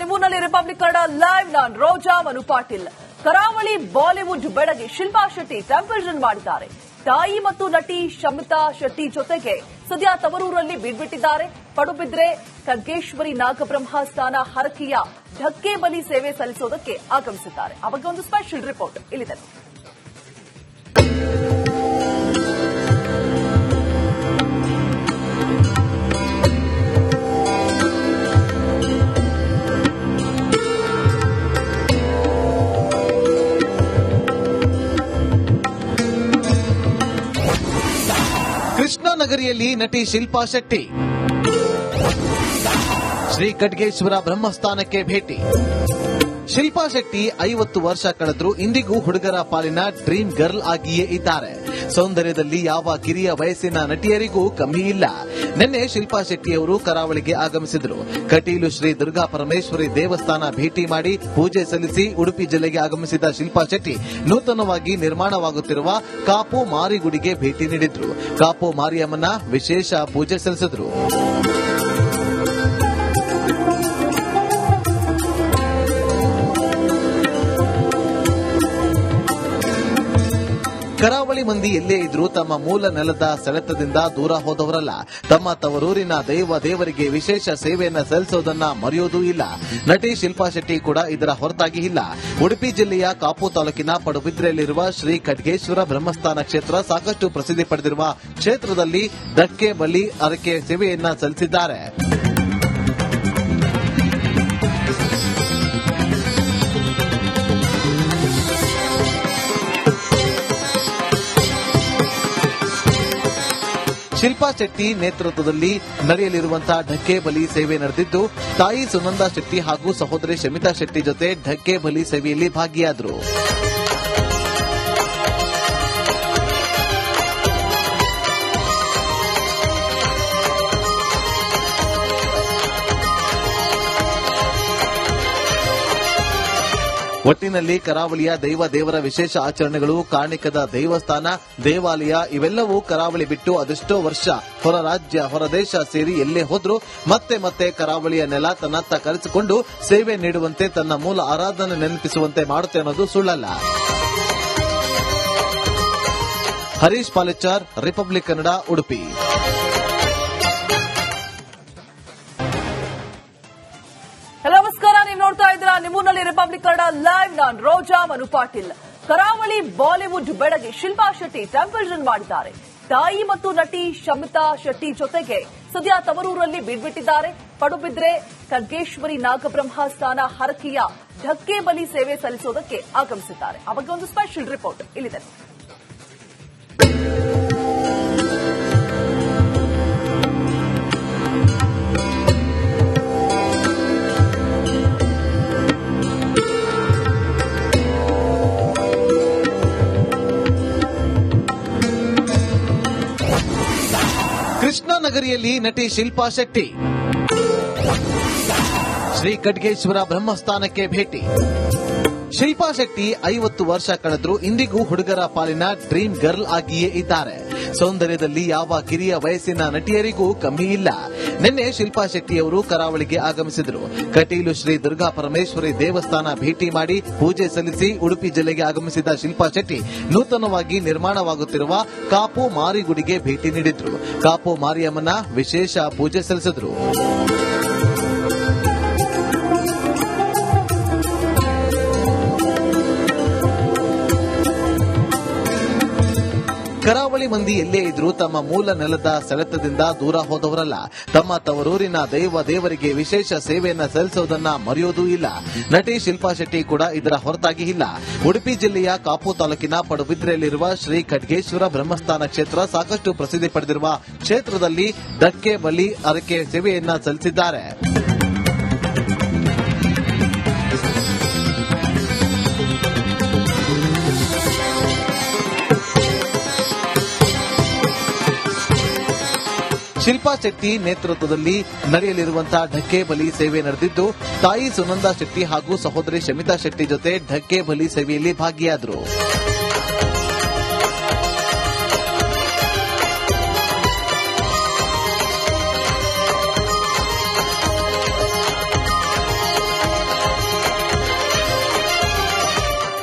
ನಿಮ್ಮೂನಲ್ಲಿ republic Kannada live ನಾನ್ ರೋಜಾ ಮನು ಪಾಟೀಲ್. ಕರಾವಳಿ Bollywood ಬೆಡಗಿ ಶಿಲ್ಪಾ ಶೆಟ್ಟಿ ಟೆಂಪಲ್ ಮಾಡಿದ್ದಾರೆ. ತಾಯಿ ಮತ್ತು ನಟಿ ಶಮಿತಾ ಶೆಟ್ಟಿ ಜೊತೆಗೆ ಸದ್ಯ ತವರೂರಲ್ಲಿ ಬೀಡ್ಬಿಟ್ಟಿದ್ದಾರೆ. ಪಡುಬಿದ್ರೆ ಖಡ್ಗೇಶ್ವರಿ ನಾಗಬ್ರಹ್ಮ ಸ್ಥಾನ ಹರಕೆಯ ಧಕ್ಕೆ ಬಲಿ ಸೇವೆ ಸಲ್ಲಿಸೋದಕ್ಕೆ ಆಗಮಿಸಿದ್ದಾರೆ. ಅವಾಗ ಒಂದು ಸ್ಪೆಷಲ್ ರಿಪೋರ್ಟ್ ಇಲ್ಲಿದೆ. ಕೃಷ್ಣನಗರಿಯಲ್ಲಿ ನಟಿ ಶಿಲ್ಪಾ ಶೆಟ್ಟಿ. ಶ್ರೀ ಖಡ್ಗೇಶ್ವರ ಬ್ರಹ್ಮಸ್ಥಾನಕ್ಕೆ ಭೇಟಿ. ಶಿಲ್ಪಾ ಶೆಟ್ಟಿ ಐವತ್ತು ವರ್ಷ ಕಳೆದ್ರು ಇಂದಿಗೂ ಹುಡುಗರ ಪಾಲಿನ ಡ್ರೀಮ್ ಗರ್ಲ್ ಆಗಿಯೇ ಇದ್ದಾರೆ. ಸೌಂದರ್ಯದಲ್ಲಿ ಯಾವ ಕಿರಿಯ ವಯಸ್ಸಿನ ನಟಿಯರಿಗೂ ಕಮ್ಮಿ ಇಲ್ಲ. ನಿನ್ನೆ ಶಿಲ್ಪಾ ಶೆಟ್ಟಿಯವರು ಕರಾವಳಿಗೆ ಆಗಮಿಸಿದರು. ಕಟೀಲು ಶ್ರೀ ದುರ್ಗಾ ಪರಮೇಶ್ವರಿ ದೇವಸ್ಥಾನ ಭೇಟಿ ಮಾಡಿ ಪೂಜೆ ಸಲ್ಲಿಸಿ ಉಡುಪಿ ಜಿಲ್ಲೆಗೆ ಆಗಮಿಸಿದ ಶಿಲ್ಪಾ ಶೆಟ್ಟಿ ನೂತನವಾಗಿ ನಿರ್ಮಾಣವಾಗುತ್ತಿರುವ ಕಾಪು ಮಾರಿಗುಡಿಗೆ ಭೇಟಿ ನೀಡಿದ್ರು. ಕಾಪು ಮಾರಿಯಮ್ಮನ ವಿಶೇಷ ಪೂಜೆ ಸಲ್ಲಿಸಿದ್ರು. ಕರಾವಳಿ ಮಂದಿ ಎಲ್ಲೇ ಇದ್ರೂ ತಮ್ಮ ಮೂಲ ನೆಲದ ಸೆಳೆತದಿಂದ ದೂರ ಹೋದವರಲ್ಲ. ತಮ್ಮ ತವರೂರಿನ ದೈವ ದೇವರಿಗೆ ವಿಶೇಷ ಸೇವೆಯನ್ನು ಸಲ್ಲಿಸೋದನ್ನ ಮರೆಯೋದೂ ಇಲ್ಲ. ನಟಿ ಶಿಲ್ಪಾ ಶೆಟ್ಟಿ ಕೂಡ ಇದರ ಹೊರತಾಗಿ ಇಲ್ಲ. ಉಡುಪಿ ಜಿಲ್ಲೆಯ ಕಾಪು ತಾಲೂಕಿನ ಪಡುಬಿದ್ರೆಯಲ್ಲಿರುವ ಶ್ರೀ ಖಡ್ಗೇಶ್ವರ ಬ್ರಹ್ಮಸ್ಥಾನ ಕ್ಷೇತ್ರ ಸಾಕಷ್ಟು ಪ್ರಸಿದ್ಧಿ ಪಡೆದಿರುವ ಕ್ಷೇತ್ರದಲ್ಲಿ ಧಕ್ಕೆ ಬಲಿ ಅರಕೆ ಸೇವೆಯನ್ನ ಸಲ್ಲಿಸಿದ್ದಾರೆ. ಶಿಲ್ಪಾ ಶೆಟ್ಟಿ ನೇತೃತ್ವದಲ್ಲಿ ನಡೆಯಲಿರುವಂತಹ ಢಕ್ಕೆ ಬಲಿ ಸೇವೆ ನಡೆದಿದ್ದು, ತಾಯಿ ಸುನಂದಾ ಶೆಟ್ಟಿ ಹಾಗೂ ಸಹೋದರಿ ಶಮಿತಾ ಶೆಟ್ಟಿ ಜೊತೆ ಢಕ್ಕೆ ಬಲಿ ಸೇವೆಯಲ್ಲಿ ಭಾಗಿಯಾದರು. ಒಟ್ಟಿನಲ್ಲಿ ಕರಾವಳಿಯ ದೈವ ದೇವರ ವಿಶೇಷ ಆಚರಣೆಗಳು ಕಾರ್ಣಿಕದ ದೇವಸ್ಥಾನ, ದೇವಾಲಯ, ಇವೆಲ್ಲವೂ ಕರಾವಳಿ ಬಿಟ್ಟು ಅದೆಷ್ಟೋ ವರ್ಷ ಹೊರ ರಾಜ್ಯ, ಹೊರ ದೇಶ ಸೇರಿ ಎಲ್ಲೇ ಹೋದ್ರೂ ಮತ್ತೆ ಮತ್ತೆ ಕರಾವಳಿಯ ನೆಲ ತನ್ನತ್ತ ಕರೆಸಿಕೊಂಡು ಸೇವೆ ನೀಡುವಂತೆ ತನ್ನ ಮೂಲ ಆರಾಧನೆ ನೆನಪಿಸುವಂತೆ ಮಾಡುತ್ತೆ ಅನ್ನೋದು ಸುಳ್ಳಲ್ಲ. Harish Palechar republic Kannada, Udupi. Republic Kannada live ನಾನ್ ರೋಜಾ ಮನು ಪಾಟೀಲ್. ಕರಾವಳಿ ಬಾಲಿವುಡ್ ಬೆಳಗ್ಗೆ ಶಿಲ್ಪಾ ಶೆಟ್ಟಿ ಟೆಂಪಲ್ ರನ್ ಮಾಡಿದ್ದಾರೆ. ತಾಯಿ ಮತ್ತು ನಟಿ ಶಮಿತಾ ಶೆಟ್ಟಿ ಜೊತೆಗೆ ಸದ್ಯ ತವರೂರಲ್ಲಿ ಬೀಡ್ಬಿಟ್ಟಿದ್ದಾರೆ. ಪಡುಬಿದ್ರೆ ಖಡ್ಗೇಶ್ವರಿ ನಾಗಬ್ರಹ್ಮ ಸ್ಥಾನ ಹರಕೆಯ ಧಕ್ಕೆ ಬಲಿ ಸೇವೆ ಸಲ್ಲಿಸೋದಕ್ಕೆ ಆಗಮಿಸಿದ್ದಾರೆ. ಆ ಒಂದು ಸ್ಪೆಷಲ್ ರಿಪೋರ್ಟ್ ಇಲ್ಲಿದೆ. ಕೃಷ್ಣನಗರಿಯಲ್ಲಿ ನಟಿ ಶಿಲ್ಪಾ ಶೆಟ್ಟಿ. ಶ್ರೀ ಖಡ್ಗೇಶ್ವರ ಬ್ರಹ್ಮಸ್ಥಾನಕ್ಕೆ ಭೇಟಿ. ಶಿಲ್ಪಾ ಶೆಟ್ಟಿ ಐವತ್ತು ವರ್ಷ ಕಳೆದ್ರು ಇಂದಿಗೂ ಹುಡುಗರ ಪಾಲಿನ ಡ್ರೀಮ್ ಗರ್ಲ್ ಆಗಿಯೇ ಇದ್ದಾರೆ. ಸೌಂದರ್ಯದಲ್ಲಿ ಯಾವ ಕಿರಿಯ ವಯಸ್ಸಿನ ನಟಿಯರಿಗೂ ಕಮ್ಮಿ ಇಲ್ಲ. ನಿನ್ನೆ ಶಿಲ್ಪಾ ಶೆಟ್ಟಿ ಅವರು ಕರಾವಳಿಗೆ ಆಗಮಿಸಿದರು. ಕಟೀಲು ಶ್ರೀ ದುರ್ಗಾ ಪರಮೇಶ್ವರಿ ದೇವಸ್ಥಾನ ಭೇಟಿ ಮಾಡಿ ಪೂಜೆ ಸಲ್ಲಿಸಿ ಉಡುಪಿ ಜಿಲ್ಲೆಗೆ ಆಗಮಿಸಿದ ಶಿಲ್ಪಾ ಶೆಟ್ಟಿ ನೂತನವಾಗಿ ನಿರ್ಮಾಣವಾಗುತ್ತಿರುವ ಕಾಪು ಮಾರಿಗುಡಿಗೆ ಭೇಟಿ ನೀಡಿದ್ರು. ಕಾಪು ಮಾರಿಯಮ್ಮನ ವಿಶೇಷ ಪೂಜೆ ಸಲ್ಲಿಸಿದ್ರು. ಕರಾವಳಿ ಮಂದಿ ಎಲ್ಲೇ ಇದ್ರೂ ತಮ್ಮ ಮೂಲ ನೆಲದ ಸೆಳೆತದಿಂದ ದೂರ ಹೋದವರಲ್ಲ. ತಮ್ಮ ತವರೂರಿನ ದೈವ ದೇವರಿಗೆ ವಿಶೇಷ ಸೇವೆಯನ್ನ ಸಲ್ಲಿಸುವುದನ್ನ ಮರೆಯೋದೂ ಇಲ್ಲ. ನಟಿ ಶಿಲ್ಪಾ ಶೆಟ್ಟಿ ಕೂಡ ಇದರ ಹೊರತಾಗಿ ಇಲ್ಲ. ಉಡುಪಿ ಜಿಲ್ಲೆಯ ಕಾಪು ತಾಲೂಕಿನ ಪಡುಬಿದ್ರೆಯಲ್ಲಿರುವ ಶ್ರೀ ಖಡ್ಗೇಶ್ವರ ಬ್ರಹ್ಮಸ್ಥಾನ ಕ್ಷೇತ್ರ ಸಾಕಷ್ಟು ಪ್ರಸಿದ್ಧಿ ಪಡೆದಿರುವ ಕ್ಷೇತ್ರದಲ್ಲಿ ಧಕ್ಕೆ ಬಲಿ, ಅರಕೆ ಸೇವೆಯನ್ನ ಸಲ್ಲಿಸಿದ್ದಾರೆ. ಶಿಲ್ಪಾ ಶೆಟ್ಟಿ ನೇತೃತ್ವದಲ್ಲಿ ನಡೆಯಲಿರುವಂತಹ ಢಕ್ಕೆ ಬಲಿ ಸೇವೆ ನಡೆದಿದ್ದು, ತಾಯಿ ಸುನಂದಾ ಶೆಟ್ಟಿ ಹಾಗೂ ಸಹೋದರಿ ಶಮಿತಾ ಶೆಟ್ಟಿ ಜೊತೆ ಢಕ್ಕೆ ಬಲಿ ಸೇವೆಯಲ್ಲಿ ಭಾಗಿಯಾದರು.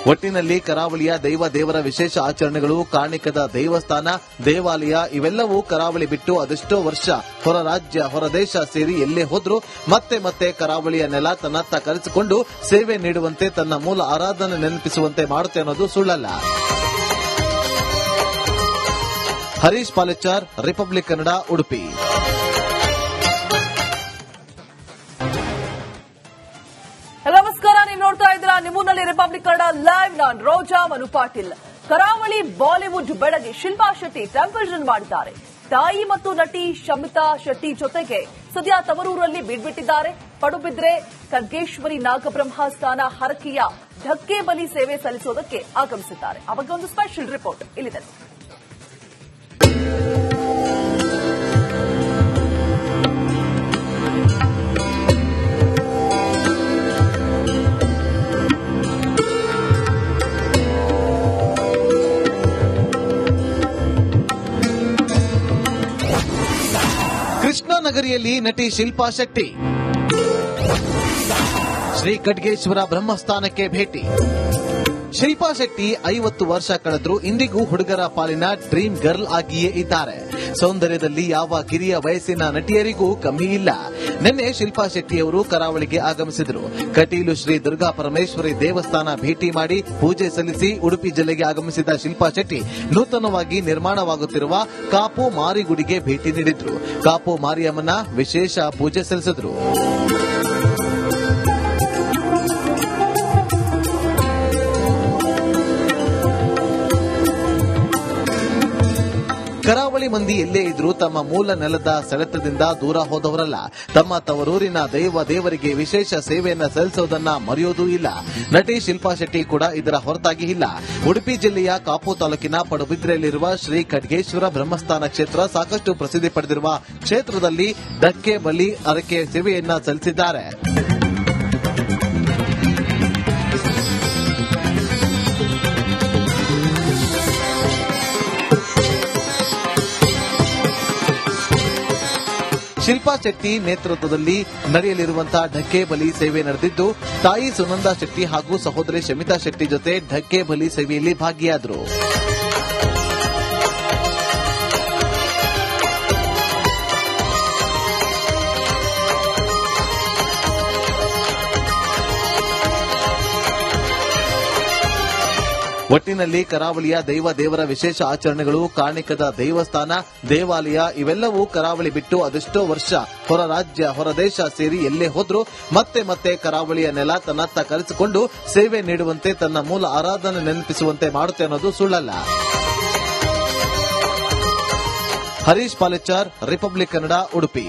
ಒಟ್ಟಿನಲ್ಲಿ ಕರಾವಳಿಯ ದೈವ ದೇವರ ವಿಶೇಷ ಆಚರಣೆಗಳು ಕಾರ್ಣಿಕದ ದೇವಸ್ಥಾನ, ದೇವಾಲಯ, ಇವೆಲ್ಲವೂ ಕರಾವಳಿ ಬಿಟ್ಟು ಅದೆಷ್ಟೋ ವರ್ಷ ಹೊರ ರಾಜ್ಯ, ಹೊರ ದೇಶ ಸೇರಿ ಎಲ್ಲೇ ಹೋದ್ರೂ ಮತ್ತೆ ಮತ್ತೆ ಕರಾವಳಿಯ ನೆಲ ತನ್ನತ್ತ ಕರೆಸಿಕೊಂಡು ಸೇವೆ ನೀಡುವಂತೆ ತನ್ನ ಮೂಲ ಆರಾಧನೆ ನೆನಪಿಸುವಂತೆ ಮಾಡುತ್ತೆ ಅನ್ನೋದು ಸುಳ್ಳಲ್ಲ. ಹರೀಶ್ ಪಾಲೆಚಾರ್ ರಿಪಬ್ಲಿಕ್ ಕನ್ನಡ, ಉಡುಪಿ. ನಿಮ್ಮೂನಲ್ಲಿ ರಿಪಬ್ಲಿಕ್ ಕನ್ನಡ ಲೈವ್ ನಾನ್ ರೋಜಾ ಮನು ಪಾಟೀಲ್. ಕರಾವಳಿ ಬಾಲಿವುಡ್ ಬೆಡಗಿ ಶಿಲ್ಪಾ ಶೆಟ್ಟಿ ಟೆಂಪಲ್ ರನ್ ಮಾಡಿದ್ದಾರೆ. ತಾಯಿ ಮತ್ತು ನಟಿ ಶಮಿತಾ ಶೆಟ್ಟಿ ಜೊತೆಗೆ ಸದ್ಯ ತವರೂರಲ್ಲಿ ಬೀಡ್ಬಿಟ್ಟಿದ್ದಾರೆ. ಪಡುಬಿದ್ರೆ ಖಡ್ಗೇಶ್ವರಿ ನಾಗಬ್ರಹ್ಮಸ್ಥಾನ ಹರಕೆಯ ಧಕ್ಕೆ ಬಲಿ ಸೇವೆ ಸಲ್ಲಿಸೋದಕ್ಕೆ ಆಗಮಿಸಿದ್ದಾರೆ. ಅವಾಗ ಒಂದು ಸ್ಪೆಷಲ್ ರಿಪೋರ್ಟ್ ಇಲ್ಲಿದೆ. ಕೃಷ್ಣಾ ನಗರಿಯಲ್ಲಿ ನಟಿ ಶಿಲ್ಪಾ ಶೆಟ್ಟಿ. ಶ್ರೀ ಖಡ್ಗೇಶ್ವರ ಬ್ರಹ್ಮಸ್ಥಾನಕ್ಕೆ ಭೇಟಿ. ಶಿಲ್ಪಾ ಶೆಟ್ಟಿ ಐವತ್ತು ವರ್ಷ ಕಳೆದ್ರು ಇಂದಿಗೂ ಹುಡುಗರ ಪಾಲಿನ ಡ್ರೀಮ್ ಗರ್ಲ್ ಆಗಿಯೇ ಇದ್ದಾರೆ. ಸೌಂದರ್ಯದಲ್ಲಿ ಯಾವ ಕಿರಿಯ ವಯಸ್ಸಿನ ನಟಿಯರಿಗೂ ಕಮ್ಮಿ ಇಲ್ಲ. ನಿನ್ನೆ ಶಿಲ್ಪಾ ಶೆಟ್ಟಿಯವರು ಕರಾವಳಿಗೆ ಆಗಮಿಸಿದರು. ಕಟೀಲು ಶ್ರೀ ದುರ್ಗಾ ಪರಮೇಶ್ವರಿ ದೇವಸ್ಥಾನ ಭೇಟಿ ಮಾಡಿ ಪೂಜೆ ಸಲ್ಲಿಸಿ ಉಡುಪಿ ಜಿಲ್ಲೆಗೆ ಆಗಮಿಸಿದ ಶಿಲ್ಪಾ ಶೆಟ್ಟಿ ನೂತನವಾಗಿ ನಿರ್ಮಾಣವಾಗುತ್ತಿರುವ ಕಾಪು ಮಾರಿಗುಡಿಗೆ ಭೇಟಿ ನೀಡಿದ್ರು. ಕಾಪು ಮಾರಿಯಮ್ಮನ ವಿಶೇಷ ಪೂಜೆ ಸಲ್ಲಿಸಿದ್ರು. ಕರಾವಳಿ ಮಂದಿ ಎಲ್ಲೇ ಇದ್ರೂ ತಮ್ಮ ಮೂಲ ನೆಲದ ಸೆಳೆತದಿಂದ ದೂರ ಹೋದವರಲ್ಲ. ತಮ್ಮ ತವರೂರಿನ ದೈವ ದೇವರಿಗೆ ವಿಶೇಷ ಸೇವೆಯನ್ನು ಸಲ್ಲಿಸೋದನ್ನ ಮರೆಯೋದೂ ಇಲ್ಲ. ನಟಿ ಶಿಲ್ಪಾ ಶೆಟ್ಟಿ ಕೂಡ ಇದರ ಹೊರತಾಗಿ ಇಲ್ಲ. ಉಡುಪಿ ಜಿಲ್ಲೆಯ ಕಾಪು ತಾಲೂಕಿನ ಪಡುಬಿದ್ರೆಯಲ್ಲಿರುವ ಶ್ರೀ ಖಡ್ಗೇಶ್ವರ ಬ್ರಹ್ಮಸ್ಥಾನ ಕ್ಷೇತ್ರ ಸಾಕಷ್ಟು ಪ್ರಸಿದ್ಧಿ ಪಡೆದಿರುವ ಕ್ಷೇತ್ರದಲ್ಲಿ ಧಕ್ಕೆ ಬಲಿ, ಅರಕೆ ಸೇವೆಯನ್ನ ಸಲ್ಲಿಸಿದ್ದಾರೆ. ಶಿಲ್ಪಾ ಶೆಟ್ಟಿ ನೇತೃತ್ವದಲ್ಲಿ ನಡೆಯಲಿರುವಂತಹ ಢಕ್ಕೆ ಬಲಿ ಸೇವೆ ನಡೆದಿದ್ದು, ತಾಯಿ ಸುನಂದಾ ಶೆಟ್ಟಿ ಹಾಗೂ ಸಹೋದರಿ ಶಮಿತಾ ಶೆಟ್ಟಿ ಜೊತೆ ಢಕ್ಕೆ ಬಲಿ ಸೇವೆಯಲ್ಲಿ ಭಾಗಿಯಾದರು. ಒಟ್ಟಿನಲ್ಲಿ ಕರಾವಳಿಯ ದೈವ ದೇವರ ವಿಶೇಷ ಆಚರಣೆಗಳು, ಕಾಣಿಕದ ದೇವಸ್ಥಾನ, ದೇವಾಲಯ, ಇವೆಲ್ಲವೂ ಕರಾವಳಿ ಬಿಟ್ಟು ಅದೆಷ್ಟೋ ವರ್ಷ ಹೊರ ರಾಜ್ಯ, ಹೊರ ದೇಶ ಸೇರಿ ಎಲ್ಲೇ ಹೋದ್ರೂ ಮತ್ತೆ ಮತ್ತೆ ಕರಾವಳಿಯ ನೆಲ ತನ್ನತ್ತ ಕರೆಸಿಕೊಂಡು ಸೇವೆ ನೀಡುವಂತೆ, ತನ್ನ ಮೂಲ ಆರಾಧನೆ ನೆನಪಿಸುವಂತೆ ಮಾಡುತ್ತೆ ಅನ್ನೋದು ಸುಳ್ಳಲ್ಲ. ಹರೀಶ್ ಪಾಲೆಚಾರ್ ರಿಪಬ್ಲಿಕ್ ಕನ್ನಡ, ಉಡುಪಿ.